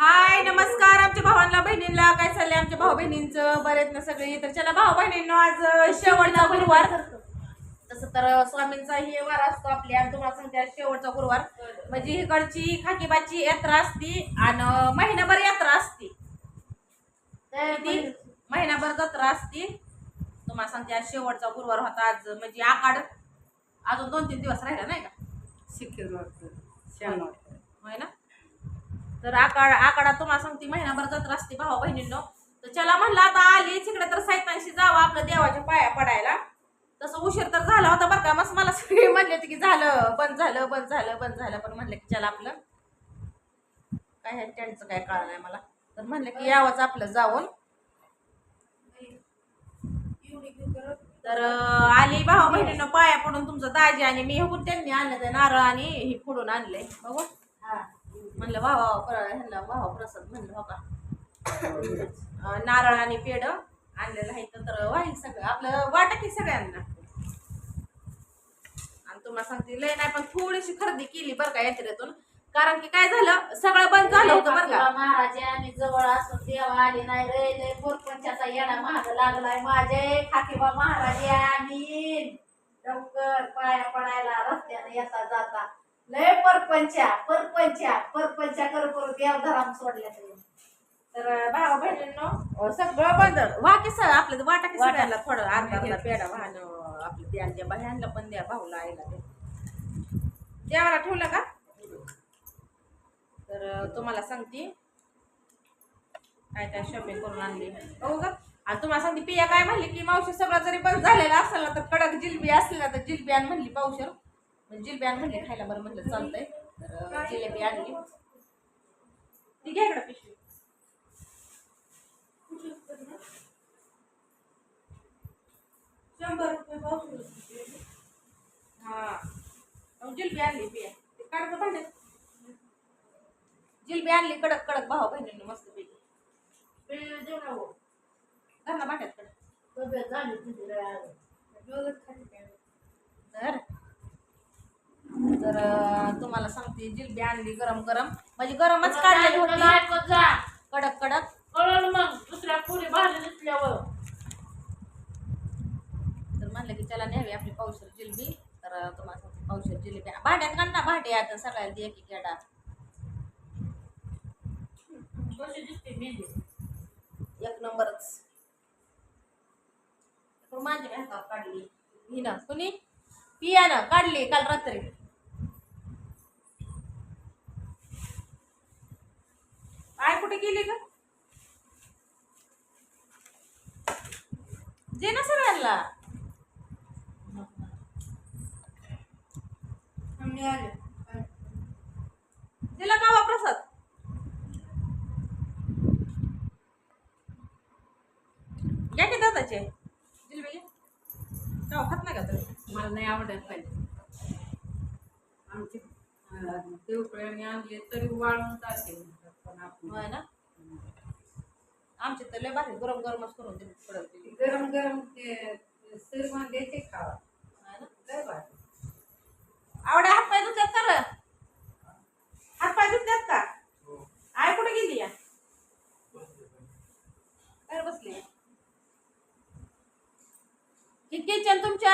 हाय नमस्कार आमच्या भावांना बहिणींना काय चाललंय आमच्या भाऊ बहिणींचं? बरेच ना सगळे? तर चला भाऊ बहिणींनो आज शेवटचा गुरुवार. तसं तर स्वामींचा ही वार असतो आपली आणि तुम्हाला सांगते आज शेवटचा गुरुवार. म्हणजे इकडची खाकीबाची यात्रा असती आणि महिनाभर यात्रा असती. महिनाभर जत्रा असती. तुम्हाला सांगते आज शेवटचा गुरुवार होता आज म्हणजे आकाड अजून दोन तीन दिवस राहिला नाही का? शिकेल होय ना? तर आकाड आकाडा तुम्हाला सांगते महिनाभर जत्रा असते भावा बहिणींनो तर चला म्हणलं आता आली तिकडे तर साहित्यांशी जावं आपलं देवाच्या पाया पडायला. तसं उशीर तर झाला होता बरं का मग मला सगळे म्हणले होते की झालं बंद झालं बंद झालं बंद झालं पण म्हणलं की चला आपलं. काय त्यांचं काय कळलं नाही मला. तर म्हणलं की यावंच आपलं जाऊन. तर आली भावा बहिणीनं पाया पडून तुमचं दाजी आणि मी हुकून त्यांनी आणलं ते नारळ आणि हे फोडून आणलंय. बघू. म्हणलं भावा प्र- ह्यांना वा प्रसाद म्हणलं हो का? नारळ आणि पेड आणलेलं आहे तर वाही सगळं आपलं वाटत की सगळ्यांना. आणि तुम्हाला सांगते लय नाही पण थोडीशी खरेदी केली बरं का यात्रेतून. कारण की काय झालं सगळं बंद झालं होतं बरं का. महाराजे जवळ असून देवा आली नाही रे लय पोरपंचाचा येडा महाग लागलाय माझे खाकीबा महाराजे आणि लवकर पाया पडायला रस्त्याने येता जाता लय परपंचा परपंचा परपंचा कर करू देवधराम सोडल्या तरी. तर भावा बहिणींनो सगळं बंद. वा की सर आपलं वाटा की थोडं अर्धा अर्धा पेढा वाहन आपलं द्या द्या बाह्यांना पण द्या भाऊला आईला ठेवलं का? तर तुम्हाला सांगते. काय काय शॉपिंग करून आणली. बघू का? आणि तुम्हाला सांगते पिया काय म्हणली की मावशी सगळं जरी बंद झालेला असेल ना तर कडक जिलबी असली ना तर जिलबी आण म्हणली पावशर. जिलबी आण म्हणली खायला बरं म्हणलं चालतंय. तर जिलेबी आणली. ती घ्या इकडं पिशवी. शंभर रुपये पावशेर हा. जिलबी आणली पिया ते काढतो भांड्यात जिलबी आणली कडक कडक भाऊ बहिणींनी मस्त पैकी. धरणा भांड्यात कडक. तर तर तुम्हाला सांगते जिलबी आणली गरम गरम. म्हणजे गरमच काढलेली तुला होती. कडक कडक. कळलं मग दुसऱ्या पुरी भाजी दिसल्यावर. तर म्हणलं की चला न्यावी आपली पावशर जिलबी. तर तुम्हाला सांगते पावशर जिलेबी. भांड्यात काढ ना भांडे आता सगळ्याला दे की केडा. कशी दिसते मेहंदी? एक नंबरच. माझ्या हातावर काढली. ना कुणी? पियानं काढली काल रात्री. आय कुठे गेली का जे ना सगळ्यांना आले का वा प्रसाद घ्या की दादाचे जिलबी घ्या का खात नाही का तुम्ही मला नाही आवडत पाहिजे आमचे देवकळ्याने आणले तरी वाळून टाकते म्हणतात. पण आपण. होय ना? आमचे तर लय भारी गरम गरमच करून गरम गरम ते द्यायचे खावा. लय भारी. आवड्या हात पाय धुत्यात का रं? हात पाय धुत्यात का? आय कुठे गेली या? बसली की किचन तुमच्या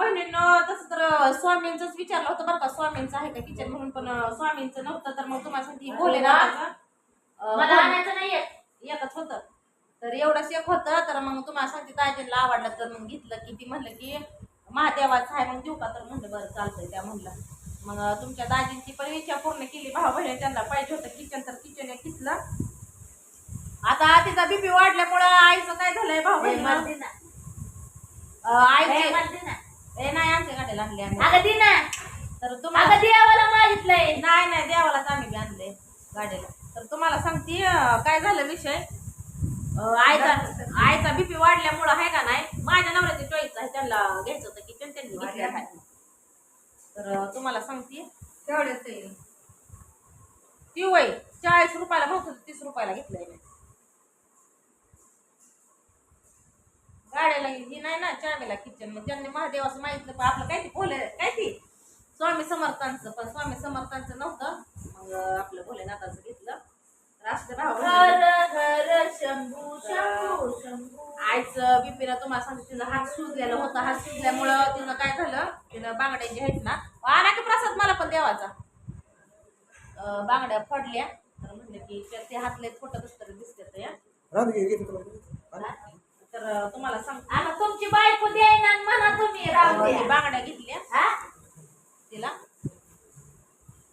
बहिणींनो तसं तर स्वामींचंच विचारलं होतं बरं का. स्वामींचं आहे का किचन म्हणून पण स्वामींचं नव्हतं तर मग तुम्हाला भोलेनाथाचं अं, मला आणायचं नाहीये. एकच होतं. तर एवढंच एक होतं तर मग तुम्हाला सांगते दाजीला आवडलं तर मग घेतलं की ती म्हणलं की महादेवाचं आहे मग देऊ का? तर म्हणलं बरं चालतंय त्या म्हणलं. मग तुमच्या दाजींची पण इच्छा पूर्ण केली भाऊ बहिणी त्यांना पाहिजे होतं किचन तर किचन एक घेतलं. आता तिचा बीपी वाढल्यामुळं आईचं काय झालंय भाऊ बहिणी मला आणले आम्ही. अगं दे ना. तर तुम्हाला अगं देवाला मागितलंय. नाही नाही देवालाच आम्ही बी आणले गाडीला. तर तुम्हाला सांगते अं, काय झालं विषय? अं, आईचा आईचा बीपी वाढल्यामुळं आहे का नाही? माझ्या नवऱ्याची चॉईस आहे. त्यांना घ्यायचं होतं की त्यांनी घेतलं आहे. तर अं, तुम्हाला सांगते. तेवढ्याच येईल ती वय चाळीस रुपयाला भाऊ तीस रुपयाला घेतलंय मी. गाड्याला ही नाही ना चावीला किचन मग त्यांनी महादेवाचं मागितलं पण आपलं काय ते भोले काय ते? स्वामी समर्थांचं पण स्वामी समर्थांचं नव्हतं. मग आपलं भोलेनाथाचं घेतलं. भाऊ हर हर शंभू शंभू शंभू. आईचं बीपीला तुम्हाला सांगते तिचा हात सुजलेला होता. हात सुजल्यामुळं तिनं काय झालं तिनं बांगड्या जे आहेत ना आणा की प्रसाद मला पण देवाचा. बांगड्या पडल्या तर म्हणलं की त्या- ते हातले फोटो कसं तरी दिसते या. तर तुम्हाला सांगते. आता तुमची बायको द्याय ना म्हणा तुम्ही राहू अं, द्या. बांगड्या घेतल्या. हा? तिला?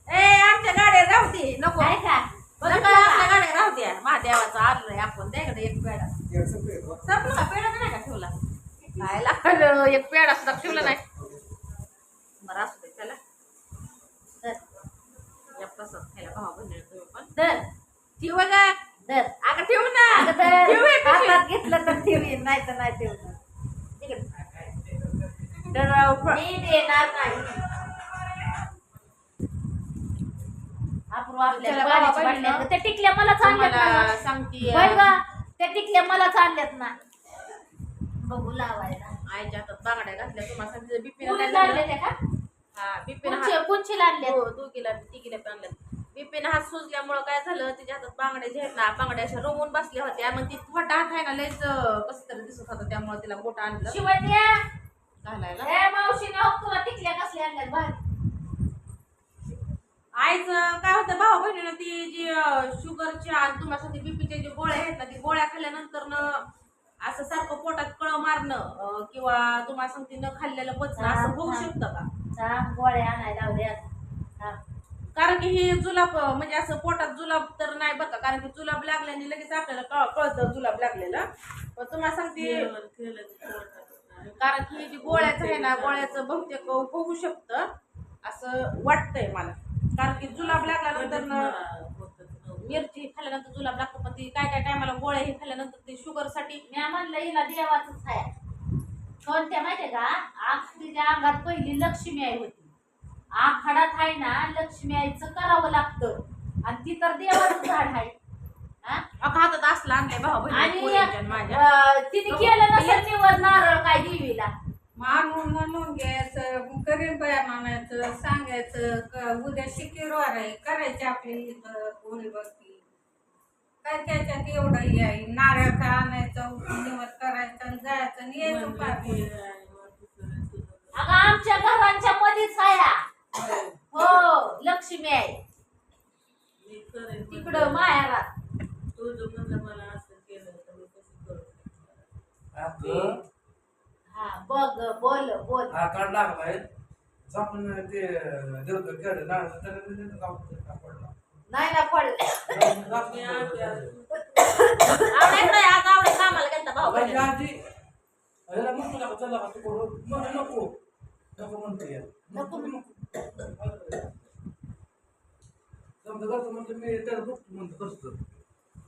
ए आमच्या गाड्या राहू दे नको. काय का? आपल्या का? गाड्या राहू द्या. महादेवाचा आपण. त्याकडे एक पेडा संपलं का? पेडा नाही का ठेवला? काय लागलं? एक पेडा सुद्धा ठेवला नाही. बरं असू दे त्याला धर, या प्रसाद खायला भावा तुम्ही पण. ठेव का धर. अगं ठेव ना अगं धर. ठेव हे पिशवी. हातात घेतलं तर ठेवीन नाही तर नाही ठेवणार. तर पाण्याची बाबा, बाटल्या बहिणीनं. त्या टिकल्या मला ना सांगते त्या टिकल्या ना. बघू लावायला. आईच्या हातात बांगड्या घातल्या तुम्हाला सांगते बिपिन त्या का? हा बिपिन कोणची लावल्या हो दोघीला तिघीला पण आणल्यात. बिपिन हात सुजल्यामुळं काय झालं तिच्या हातात बांगड्या जे आहेत ना बांगड्या अशा रोवून बसल्या होत्या. मग ती मोठा हात आहे ना लयच कसं तरी दिसत होतं त्यामुळे तिला बोट आणलं. घालायला. ए मावशीने तुला टिकल्या कसल्या आणल्यात भारी आईचं काय होतं भाऊ बहिणीनं ती जी शुगरच्या आणि तुम्हाला बीपीच्या जे गोळ्या आहेत ना ती गोळ्या खाल्ल्यानंतर न असं सारखं पोटात कळ मारणं किंवा तुम्हाला सांगते न खाल्लेलं पचणं असं होऊ शकतं का? गोळ्या आणायला लावल्या हा. कारण की ही जुलाब म्हणजे असं पोटात जुलाब तर नाही बरं का? कारण की जुलाब लागल्याने लगेच आपल्याला कळ- कळतं जुलाब लागलेलं. पण तुम्हाला सांगते कारण की हे जे गोळ्याचं आहे ना गोळ्याचं बहुतेक होऊ शकतं असं वाटतंय मला. कारण की जुलाब लागल्यानंतर मिरची खाल्ल्यानंतर जुलाब लागतो पण ती काय काय टायमाला गोळ्या हे खाल्ल्यानंतर ते शुगरसाठी मी म्हणलं हिला देवाचंच आहे. कोणत्या माहितीये का? आज तिच्या अंगात पहिली लक्ष्मी आई होती. आखाडात आहे ना लक्ष्मी आईचं करावं लागतं. आणि ती तर देवाचं झाड आहे. हा? हातात असला आणलाय भाऊ आणि तिने केलं नसेल निवड नारळ काय देवीला? मानून म्हणून घ्यायचं करीन बाया म्हणायचं सांगायचं क- उद्या शिकिरवार आहे करायची आपली इथं कोणी बघती काय त्याच्यात एवढं हे आहे? नारळ का आणायचं निवड करायचं आणि जायचं आणि यायचं अगं आमच्या घरांच्या मध्येच आहे हा. हो लक्ष्मी आहे तिकडं मायारात अगं, हा बघ बोल बोल आकार लागलाय आपण ते देवतं केलं तर ते जाऊन ते कापडला. नाही ना पडलं नाही आज आवडे कामाला गेलता भाऊ माझी बहिणी आजी, ह्याला म्हणतो ना, चला तू करू? नको. नको म्हणते या. नको, नको. समजा कसं म्हणतो मी त्याला बघतो म्हणतो कसं.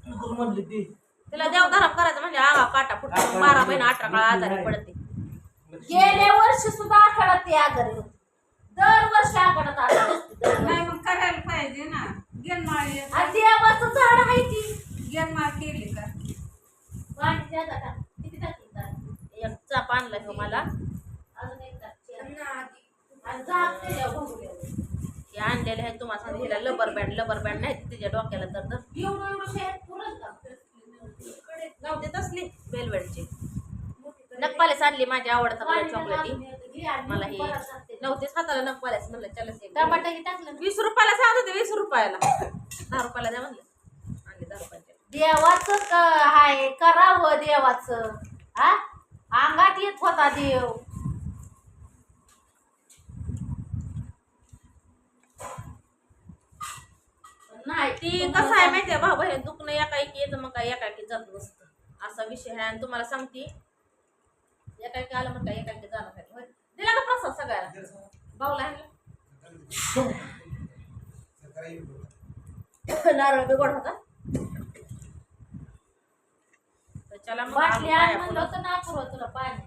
तू करू म्हणली ती. तिला देवधर्म करायचं म्हणजे आगा काटा फुटून बारा महिने अठरा काळ आजारी पडते गेल्या वर्षी सुद्धा आखाडात ते आजारी होते दरवर्षी आखाडात आजारी असते, दरवर्षी. नाही मग करायला पाहिजे ना गेनमाळ आणि देवाचं झाड आहे ती गेनमाळ केली का पाणी का किती टाकली का? एक चाप आणला मला हे आणलेले आहे तुम्हाला सांगते हिला लबर बँड लबर बँड नाही तिच्या डोक्याला तर का? नव्हते तसली वेलवेटची नकपालेस आणली माझी आवडता मला चॉकलेटी मला हे. नव्हतेच हाताला नकपालेस म्हणलं चला एक. टमाटा हे टाकलं? वीस रुपयाला सांगत होते वीस रुपयाला. दहा रुपयाला द्या म्हणलं. आणले दहा रुपयाचे. देवाचं क- हाय करावं देवाचं. हा? अंगात येत होता देव. नाही ती कसं आहे माहितीये भाऊ बहीण दुखणं एकाएकी येतं मग काय एकाएकी जात नसतं. असा विषय आहे. आणि तुम्हाला सांगते एकाएकी आलं मग काय एकाएकी जाणं काय दिला का प्रसाद सगळ्याला? भाऊला येतो. नारळ बिघड होता. चला मग बाटली आण म्हणलं होतं ना पुरव तुला पाणी.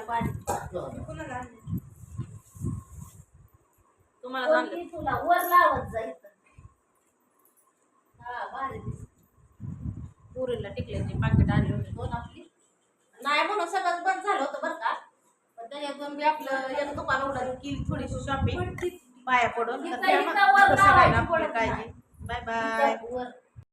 पाणी. तुम्हाला तुला वर लावत जायचं हा भारी दिसतं. पुरीला टिकल्याची पाकिट आणली होती. दोन आपली? नाही म्हणून सगळंच बंद झालं होतं बरं का. पण त्याच्यातून आपलं एक दुकान उघडलं केली थोडीशी शॉपिंग पाया पडून तर त्या मग आपली काळजी. Bye bye. वर.